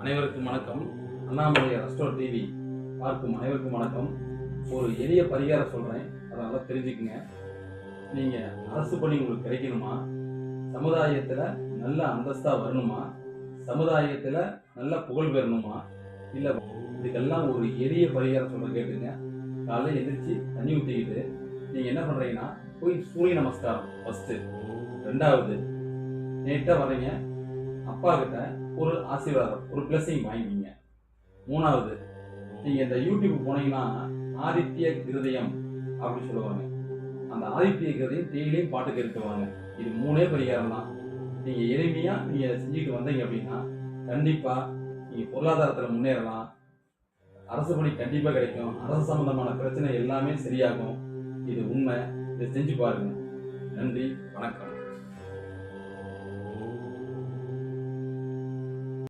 அனைவருக்கும் வணக்கம். Annamalai restore TV பார்க்கும் அனைவருக்கும் வணக்கம். ஒரு எளிய பரிகாரம் சொல்கிறேன் அதனால் தெரிஞ்சுக்குங்க. நீங்கள் அரசு பணி உங்களுக்கு கிடைக்கணுமா? சமுதாயத்தில் நல்ல அந்தஸ்தாக வரணுமா? சமுதாயத்தில் நல்ல புகழ் பெறணுமா? இல்லை இதுக்கெல்லாம் ஒரு எளிய பரிகாரம் சொல்கிற கேட்டுங்க. காலையில் எந்திரிச்சு தண்ணி ஊற்றிக்கிட்டு நீங்கள் என்ன பண்ணுறீங்கன்னா போய் சூரிய நமஸ்காரம் ஃபஸ்ட்டு ரெண்டாவது நேட்டாக வரீங்க அப்பா கிட்ட ஒரு ஆசீர்வாதம் ஒரு பிளஸிங் வாங்கிக்கிங்க. மூணாவது நீங்கள் இந்த யூடியூப் போனீங்கன்னா ஆதித்ய கிருதயம் அப்படி சொல்லுவாங்க. அந்த ஆதித்ய கிருதயம் டெய்லியும் பாட்டு கேட்டுவாங்க இது மூணே பரிகாரம் தான். நீங்கள் எளிமையாக நீங்கள் செஞ்சுட்டு வந்தீங்க அப்படின்னா கண்டிப்பாக நீங்கள் பொருளாதாரத்தில் முன்னேறலாம். அரசு பணி கண்டிப்பாக கிடைக்கும். அரசு சம்பந்தமான பிரச்சனை எல்லாமே சரியாகும். இது உண்மை. இதை செஞ்சு பாருங்க. நன்றி வணக்கம்.